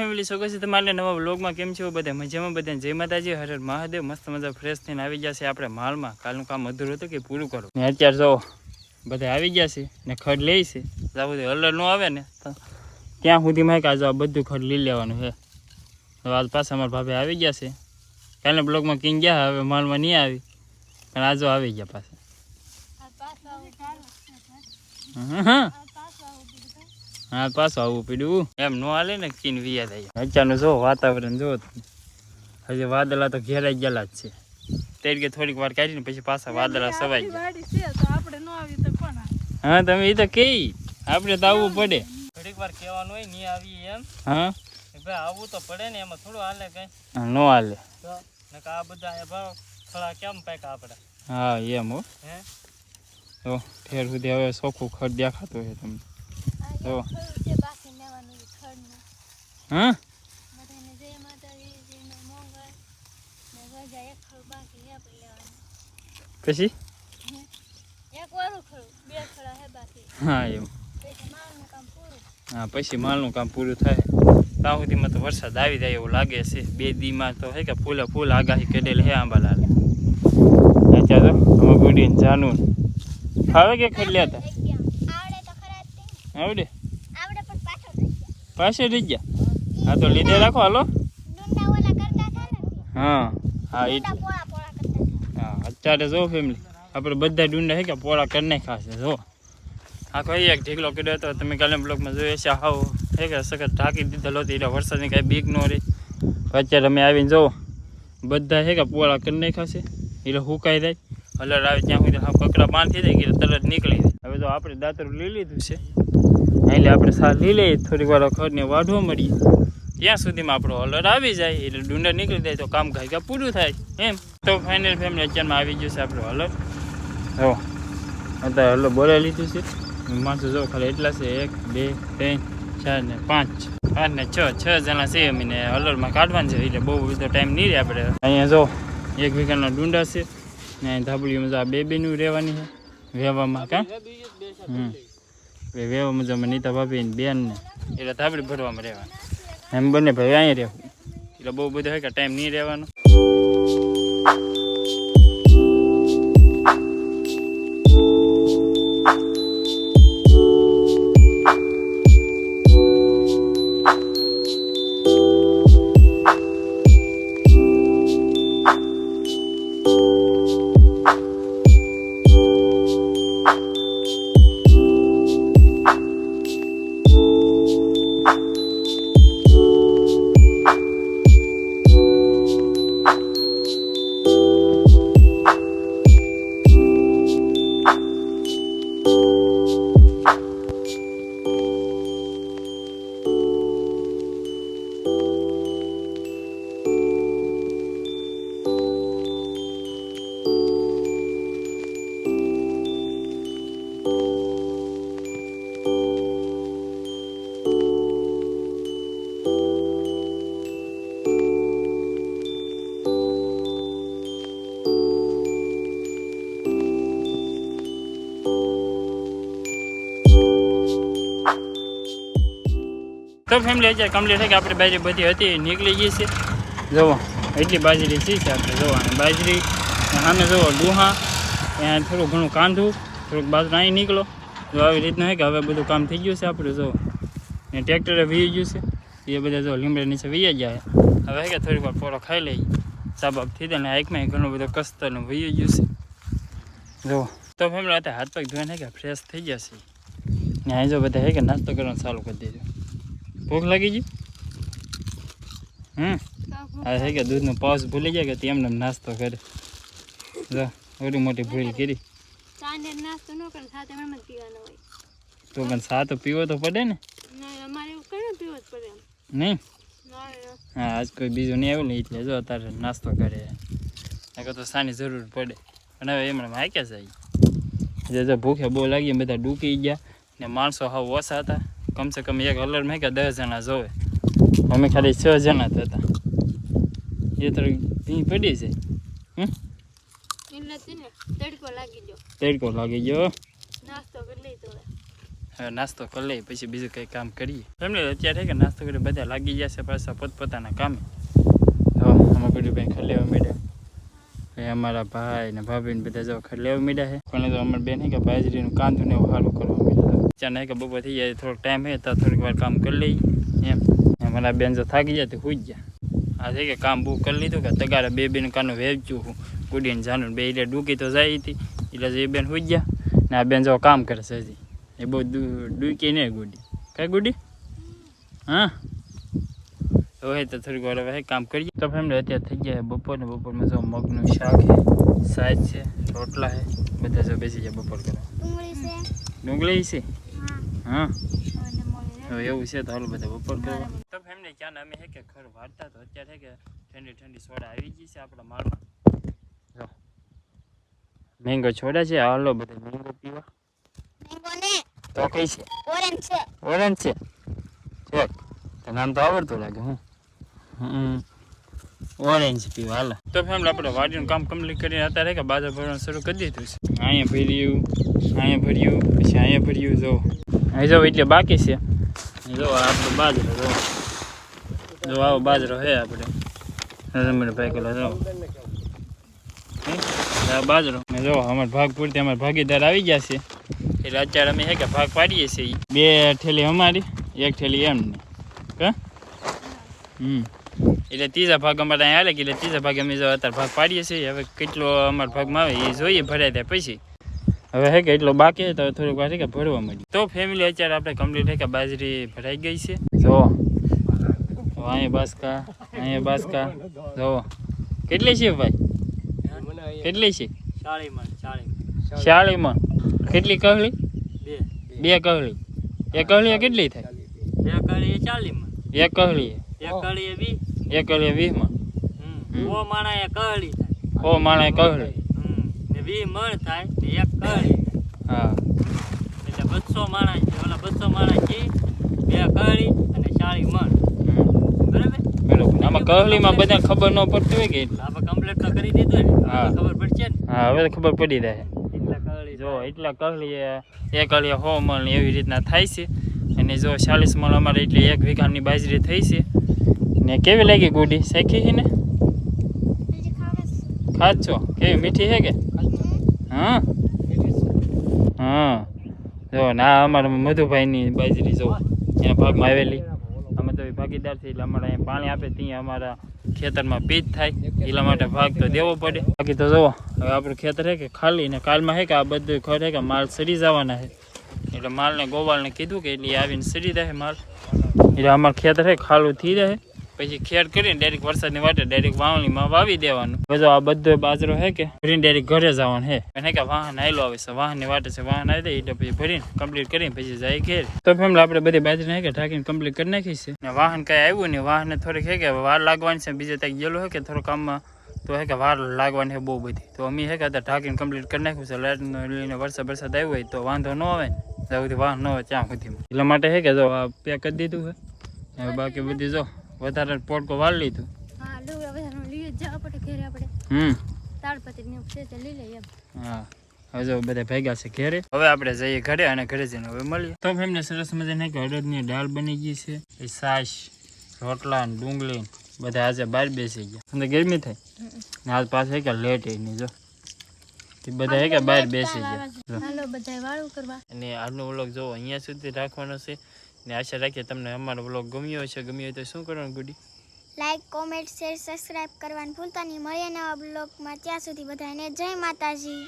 Family છે તમારે નવા વ્લોગમાં કેમ છો? બધા મજામાં બધા જય માતાજી હર હર મહાદેવ મસ્ત મજા ફ્રેશ થઈને આવી ગયા છે આપણે માલમાં. કાલનું કામ અધૂરું હતું કે પૂરું કરો. ને અત્યારે જો બધા આવી ગયા છે ને ખડ લે છે. જ્યાં સુધી હલર ન આવે ને ત્યાં સુધીમાં કાજો આ બધું ખડ લઈ લેવાનું છે. તો આજ પાછા અમારા ભાભી આવી ગયા છે. કાલના બ્લોગમાં કિંગ ગયા હવે માલમાં નહીં આવી. પણ આજો આવી ગયા પાછા. હં. હં. પાછું આવવું પડ્યું. એમ ન હાલે ને ચીન વિયા થાય. અત્યારનું જો વાતાવરણ જો હજી વાદળા તો ઘેરાઈ ગયેલા જ છે. તેરી કે થોડીક વાર કાઢીને પછી પાછા વાદળા સવાઈ ગયા. વાડી છે તો આપણે ન આવી તો કોણ આવે? હા તમે એ તો કઈ આપણે તો આવવું પડે. થોડીક વાર કહેવાનું હોય નહીં આવી એમ. હા? ભાઈ આવવું તો પડે ને એમાં થોડું હાલે કઈ. ન હાલે. આ બધા ભાવ થોડા કેમ પાક આપણે હા એમ હો. હે? તો ઠેર સુધી હવે સોખું ખડ દેખાતું હોય તમને. તો. હા? પછી? હા? એમ. હા પછી માલનું કામ પૂરું થાય. ત્યાં સુધીમાં તો વરસાદ આવી જાય એવું લાગે છે. બે દીમાં તો હે કે ફૂલે ફૂલ આગાહી કરેલી હે આંબાલાલ. અત્યારે તો અમે ગુડીને જાનું હવે કે ખરી હતા આવડે? પાછો રહી ગયા. હા તો લીધે રાખો હાલો. હા હા એ હા અત્યારે જો ફેમિલી આપણે બધા ડુંડા છે કે પોળા કરી નાખ્યા છે જો. આખો એક ઢીકલો કર્યો હતો તમે કાલે બ્લોકમાં જોયો છે હાવ છે કે સખત ઢાંકી દીધેલો હતો એટલે વરસાદની કાંઈ બીક ન રહી. અત્યારે અમે આવીને જોવો બધા છે કે પોળા કરી નાખ્યા છે એટલે હુકાઈ જાય. હલર આવે ત્યાં સુધી હાવ કકડા બાંધી જાય કે તરત નીકળી જાય. હવે તો આપણે દાતરું લઈ લીધું છે. એટલે આપણે સા લઈ લઈએ, થોડીક વાર ખડને વાઢવા મળીએ. ત્યાં સુધીમાં આપણો હલર આવી જાય, એટલે ડુંડા નીકળી જાય તો કામ ઘાયકા પૂરું થાય. એમ. તો ફાઇનલ ફેમિલી અત્યારમાં આવી ગયું છે આપણો હલર હો અત્યારે હલર બોલાવી લીધું છે. માણસો જો ખાલી એટલા છે, એક, બે, ત્રણ, ચાર ને પાંચ. પાંચ ને છ છ જણા છે અમે ને હલરમાં કાઢવાનું છે, એટલે બહુ બધો ટાઈમ નહીં રહે આપણે. અહીંયા જો, એક વીઘાના ડુંડા છે. ને અહીં મજા બે બેનું રહેવાની છે. વેવામાં કાં? હમ. વેવા મજામાં નીતા ભાભી ને બેન ને. એટલે ધાબળી ભરવામાં રહેવાનું. એમ બંને ભાઈ અહીંયા રહેવું. એટલે બહુ બધો હોય કે ટાઈમ નહીં રહેવાનો. તો ફેમિલી અત્યારે કમ્પ્લીટ થઈ કે આપણે બાજરી બધી હતી, નીકળી ગઈ છે. જુઓ, એટલી બાજરી છે છે આપણે જુઓ અને બાજરી સામે જુઓ ડુહા ત્યાં થોડું ઘણું કાંધું. થોડુંક બાજરો અહીં નીકળો. જો આવી રીતનું છે કે હવે બધું કામ થઈ ગયું છે આપણે, જુઓ. ને ટ્રેક્ટરે વી ગયું છે. એ બધા જો લીમડા નીચે વી ગયા હવે કે થોડીક વાર પોરો ખાઈ લઈએ. સાબાબ થઈ જાય ને આંખમાં ઘણું બધું કસ્તરનું વી ગયું છે. જુઓ. તો ફેમિલી હાથ પગ ધોઈને કે ફ્રેશ થઈ જશે ને અહીં જો બધા હે કે નાસ્તો કરવાનું ચાલુ કરી દેજો ભૂખ લાગી ગઈ? હમ? આ છે કે દૂધનું પાઉચ ભૂલી ગયા કે તેમને નાસ્તો કરે. જો ઓલી મોટી ભૂલ કરી. તો પણ સા તો પીવો તો પડે ને નહીં. હા આજ કોઈ બીજું નહીં આવ્યું ને એટલે જો અત્યારે નાસ્તો કરે. નકર તો સાની જરૂર પડે. અને હવે એમણે હાક્યા છે જે જો ભૂખે બહુ લાગી બધા ડૂકી ગયા. ને માણસો હાવ ઓછા હતા. કમસે કમ એક અલર મેં કે દસ જણા જોવે. અમે ખાલી છ જણા હતા. એ તો અહીં પડી છે તડકો લાગી ગયો. નાસ્તો કરી લઈ નાસ્તો કરી લઈએ પછી બીજું કંઈ કામ કરીએ. એમને અત્યારે કે નાસ્તો કરી બધા લાગી જશે પાછા પોતપોતાના કામે. તો આમાં ગુડીભાઈ ખાલી લેવા મીડ્યા. અમારા ભાઈ ને ભાભી ને બધા જો ખાલી લેવા મીડ્યા છે. પણ તો અમારી બેન હે કે બાજરીનું કાંદું ને એવું સારું કરવા માંડ્યા. ચાને કે બપોર થઈ જાય થોડોક ટાઈમ હે તો થોડીક વાર કામ કરી લઈએ. એમ. અમારા બેન જો થાકી જાય તો હુઈ જ ગયા. આ થઈ કે કામ બહુ કરી લીધું કે તગારે બે બેન કાનું વેચું હું. કુડીને જાનું બે એટલે ડૂકી તો જાય હતી. એટલે એ બેન હુઈ ગયા ને આ બેન જો કામ કરે છે હજી. એ બહુ ડૂકી નહીં ગુડી. કઈ ગુડી? હા? હવે તો થોડીક વાર હવે કામ કરીએ. તો ફેમિલી અત્યારે થઈ ગયા બપોર ને બપોરમાં જો મગનું શાક છે સાજ છે રોટલા છે બધા જો બેસી જાય બપોર કરે. ડુંગળી છે? હા? એવું છે તો હાલો બધા બપોર કરવા. તો ફેમિલી ક્યાં અમે હે કે ખર વાળતા તો અત્યારે કે ઠંડી ઠંડી સોડા આવી ગઈ છે આપણા માળમાં. જો. મેંગો છોડા છે. હાલો બધા મેંગો પીવા. મેંગો ને તો કઈ છે? ઓરેન્જ છે. ઓરેન્જ છે? ચેક તો નામ તો આવડતું લાગે હું. હમ. ઓરેન્જ પીવા હાલ. તો ફેમિલી આપણે વાડીનું કામ કમ્પ્લીટ કરીને અત્યારે કે બાજુ ભરવાનું શરૂ કરી દીધું છે. અહીંયા ભર્યું અહીંયા ભર્યું પછી અહીંયા ભર્યું જો. જો એટલે બાકી છે. જો આપણો બાજરો જો. જો આવો બાજરો હે આપણે. ભાઈ પેલા જો. બાજરો. ને જો અમારે ભાગ પૂરતી અમારા ભાગીદાર આવી ગયા છે. એટલે અત્યારે અમે હે કે ભાગ પાડીએ છીએ. બે ઠેલી અમારી, એક ઠેલી એમને. કે હમ. એટલે ત્રીજા ભાગ અમારે અહીંયા કે એટલે ત્રીજા ભાગે અમે જો અત્યારે ભાગ પાડીએ છીએ. હવે કેટલો અમારા ભાગમાં આવે એ જોઈએ ભરાય ત્યાં પછી. હવે હે કે એટલો બાકી તો થોડીક વાર કે ભરવા મળી તો ફેમિલી અત્યારે આપણે કમ્પ્લીટ હે કે બાજરી ભરાઈ ગઈ છે. જો. અહીંયા બાસકા અહીંયા બાસકા. જો. કેટલી છે ભાઈ? કેટલી છે? શાળીમાં કેટલી કહળી બે કહળી એક કહળી કેટલી થાય? એક કહળી એક કહળી વીસમાં. ઓ માણે કહળી હા. હમ. બરાબર? આમાં કહળીમાં બધા ખબર ન પડતી હોય કે હા. હા. હવે તો ખબર પડી જાય. જો એટલા કહલી એક અળી હો મણ એવી રીતના થાય છે. અને જો ચાલીસ મણ અમારે એટલે એક વીઘાની બાજરી થઈ છે. ને કેવી લાગી ગુડી? શેખી છે ને? ખાદ છો. કેવી મીઠી છે કે? હા? હા. જો, ના અમારા મધુભાઈની બાજરી જો એના ભાગમાં આવેલી. અમે તો ભાગીદાર છે એટલે અમારે અહીંયા પાણી આપે, ત્યાં અમારા ખેતરમાં પીજ થાય. એટલા માટે ભાગ તો દેવો પડે. બાકી તો જુઓ હવે આપણું ખેતર છે કે ખાલી, ને કાલમાં છે કે આ બધું ખર છે કે માલ સરી જવાના છે એટલે માલને ગોવાળને કીધું કે એટલે આવીને સડી જાય માલ. એટલે અમારું ખેતર છે ખાલું થઈ રહે પછી ખેડ કરીને ડાયરેક્ટ વરસાદની વાટે ડાયરેક્ટ વાવણીમાં વાવી દેવાનું. બધો આ બધો બાજરો હે કે, ભરીને ડાયરેક્ટ ઘરે જવાનું હે. અને કે વાહન આવેલો આવે છે, વાહનની વાટે છે, વાહન આવી દે એટલે પછી ભરીને કમ્પ્લીટ કરીને પછી જાય ઘેર. તો ફેમિલી આપણે બધી બાજરી હે કે ઢાંકીને કમ્પ્લીટ કરી નાખી છે. ને વાહન કઈ આવ્યું નહીં વાહનને થોડીક હે કે વાર લાગવાની છે, બીજે ત્યાં ગયેલું હે કે થોડું કામમાં, તો હે કે વાર લાગવાની છે બહુ બધી. તો અમે હે કે અત્યારે ઢાંકીને કમ્પ્લીટ કરી નાખ્યું છે લાઇટનો લઈને વરસાદ વરસાદ આવ્યો હોય તો વાંધો ન આવે ને. ત્યાં સુધી વાહન ન હોય ત્યાં સુધીમાં. એટલા માટે હે કે જો આ પેક કરી દીધું છે હવે બાકી બધી જો વધારે પોટકો વાળ લીધું. હા લુગડા વધારે લઈ જ જવા પડે ઘરે આપણે. હમ. તાળપત્રી ને છે તે લઈ લઈએ હા હવે જો બધા ભેગા છે ઘરે. હવે આપણે જઈએ ઘરે અને ઘરે જઈને હવે મળીએ. તો એમને સરસ મજાની કે અડદની દાળ બની ગઈ છે. એ સાસ રોટલા ને ડુંગળી બધા આજે બહાર બેસી ગયા. અંદર ગરમી થાય? ને આજ પાસે કે લેટ એની જો. એ બધા હે કે બહાર બેસી ગયા. હાલો બધાય વાળું કરવા. અને આજનો વ્લોગ જો અહીંયા સુધી રાખવાનો છે. ને આશા રાખીએ તમને અમારો બ્લોગ ગમ્યો હશે, ગમ્યો હોય તો શું કરવાનું ગુડી? લાઈક કોમેન્ટ શેર સબસ્ક્રાઇબ કરવાનું ભૂલતા નહીં. મળીએ નવા બ્લોગમાં ત્યાં સુધી બધાને જય માતાજી.